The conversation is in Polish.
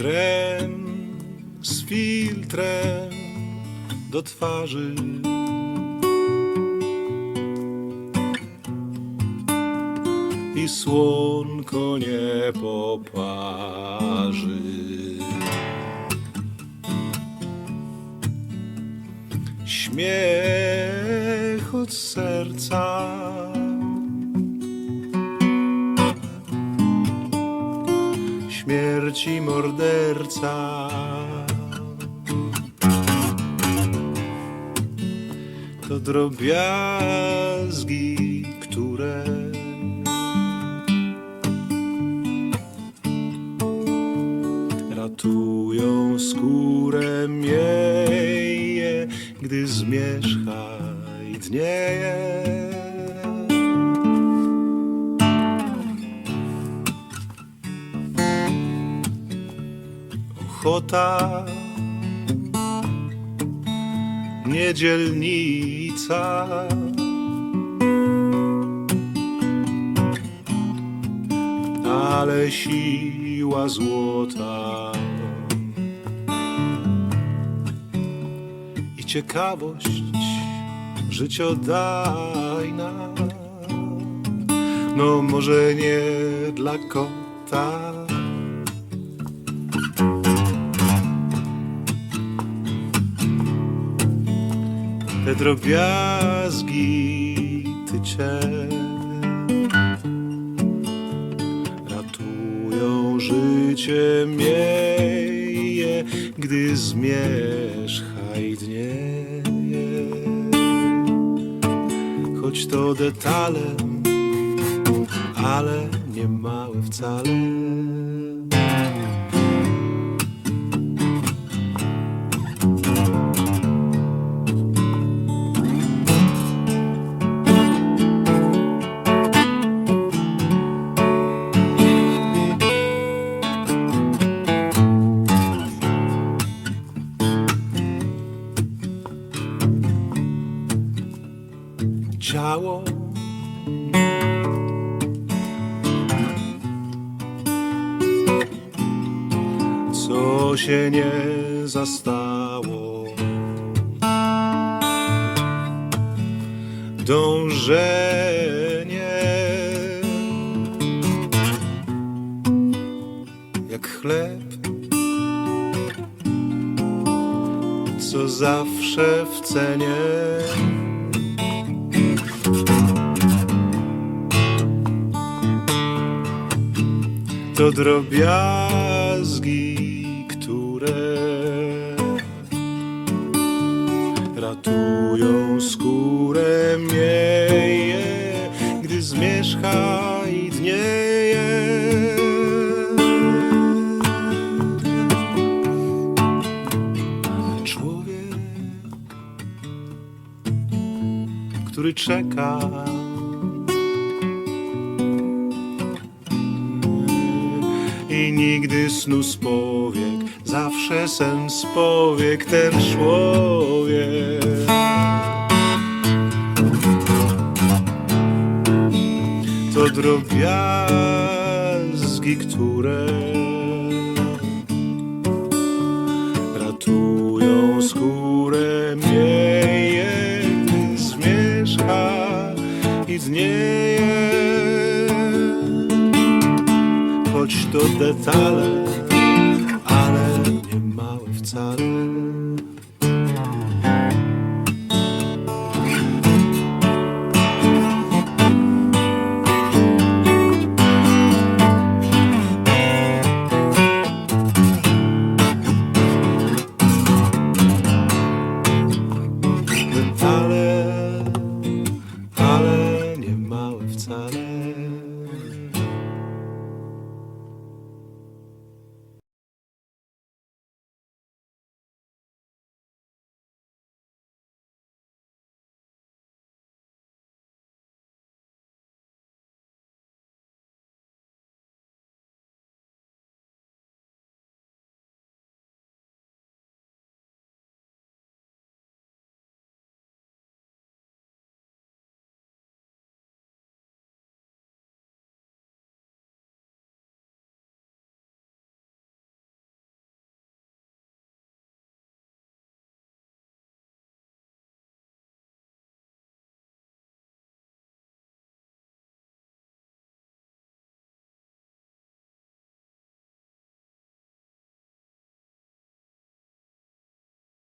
krem z filtrem do twarzy. I słonko nie poparzy. Śmiech od serca Śmierci morderca. To drobiazgi, które ratują skórę mieje, gdy zmierzcha i dnieje. Ochota, niedzielnica. ale siła złota i ciekawość życiodajna. No może nie dla kota. Te drobiazgi tycie ratują życie mieje, gdy zmierzcha i dnieje. Choć to detalem, ale nie małe wcale. Ciało. Co się nie zastało. Dążenie jak chleb, co zawsze w cenie. To drobiazgi, które ratują skórę mieje, gdy zmierzcha i dnieje. Człowiek, który czeka. Nigdy snu z powiek, zawsze sen z powiek ten człowiek. To drobiazgi, które ratują skórę gdy zmierzcha i dnieje choć to detale, ale nie małe wcale.